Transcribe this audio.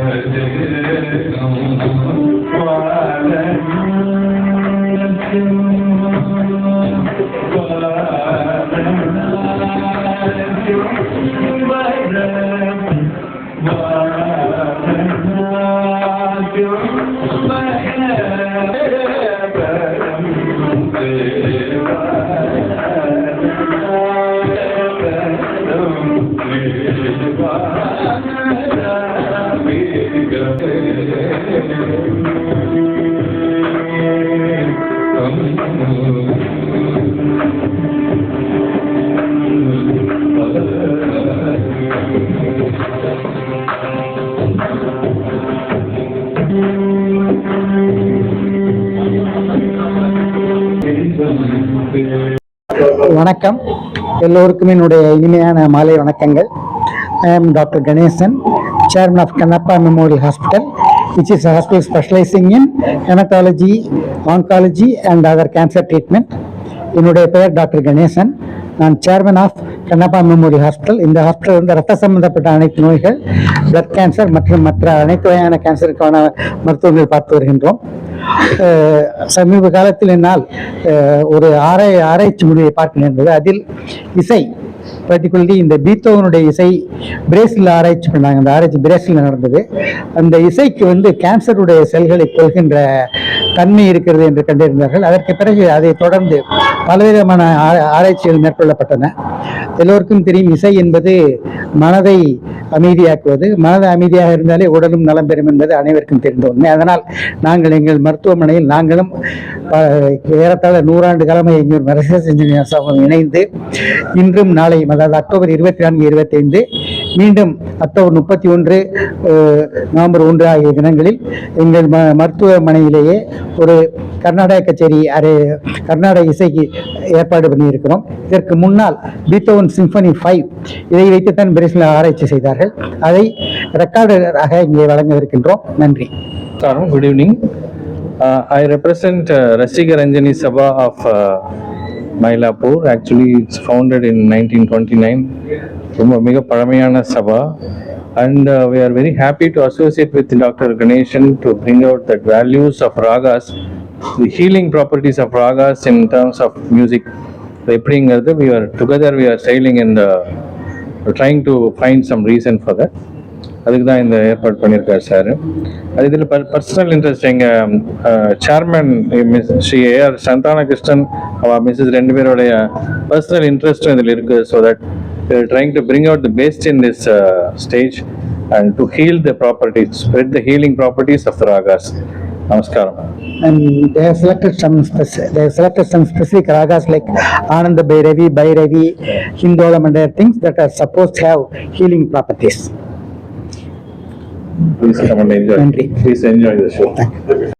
च्वा வணக்கம். எல்லோருக்கும் என்னுடைய இனிமையான மாலை வணக்கங்கள். I am doctor Ganesan chairman of Kannappa memorial hospital which is a hospital specializing in hematology, oncology and other cancer treatment. என்னுடைய பெயர் டாக்டர் கணேசன். நான் chairman of Kannappa memorial hospital இந்த ஹாஸ்பிட்டல் வந்து ரத்த சம்பந்தப்பட்ட அனைத்து நோய்கள் பிளட் கேன்சர் மற்றும் மற்ற அனைத்து வகையான கேன்சருக்கான மருத்துவங்கள் பார்த்து வருகின்றோம். சமீப காலத்தில் என்னால் ஒரு ஆராய் ஆராய்ச்சி முடிவை பார்க்க நேர்ந்தது அதில் இசை பர்டிகுலர்லி இந்த பீத்தோவனுடைய இசை பிரேசில் ஆராய்ச்சி பண்ணாங்க. அந்த ஆராய்ச்சி பிரேசில் நடந்தது. அந்த இசைக்கு வந்து கேன்சருடைய செல்களை கொள்கின்ற தன்மை இருக்கிறது என்று கண்டிருந்தார்கள். அதற்கு பிறகு அதை தொடர்ந்து பலவிதமான ஆராய்ச்சிகள் மேற்கொள்ளப்பட்டன. எல்லோருக்கும் தெரியும் இசை என்பது மனதை அமைதியாக்குவது மனது அமைதியாக இருந்தாலே உடலும் நலம் பெறும் என்பது அனைவருக்கும் தெரிந்த உண்மை அதனால் நாங்கள் எங்கள் மருத்துவமனையில் நாங்களும் ஏறத்தாழ நூறாண்டு காலமாக எங்கள் ரிசர்ச் இன்ஜினியர் சமூகம் இணைந்து இன்றும் நாளையும் அதாவது அக்டோபர் இருபத்தி நான்கு இருபத்தி ஐந்து மீண்டும் அக்டோபர் முப்பத்தி ஒன்று நவம்பர் ஒன்று ஆகிய தினங்களில் எங்கள் ம மருத்துவமனையிலேயே ஒரு கர்நாடக கச்சேரி அரை கர்நாடக இசைக்கு ஏற்பாடு பண்ணியிருக்கிறோம். இதற்கு முன்னால் பீத்தோவன் சிம்பனி ஃபைவ் இதை வைத்துத்தான் பிரேசில் ஆராய்ச்சி செய்தார்கள். அதை ரெக்கார்டராக இங்கே வழங்கவிருக்கின்றோம். நன்றி. Namaskaram, good evening I I represent Ranjani Sabha of Mylapore. Actually it's Mylapore. Actually, it's founded in 1929. ரொம்ப மிக பழமையான சபா and uh, we are very happy to associate with Dr. Ganeshan to bring out the values of ragas, the healing properties of ragas in terms of music. எப்படிங்கிறது we are together we are sailing in the trying to find some reason for that. அதுக்கு தான் இந்த ஏற்பாடு பண்ணியிருக்காரு sir அது இதில் personal interest எங்கள் chairman miss Shri A R Santhana Krishnan அவ மிஸ்ஸஸ் ரெண்டு பேருடைய பர்சனல் இன்ட்ரெஸ்ட்டும் இதில் இருக்குது so that They are trying to bring out the best in this uh, stage and to heal the properties, spread the healing properties of the ragas. Namaskaram. And they have selected some they have selected some specific ragas like Ananda Bhairavi, Bhairavi, Hindolam and other things that are supposed to have healing properties. Please come and enjoy. Please enjoy the show.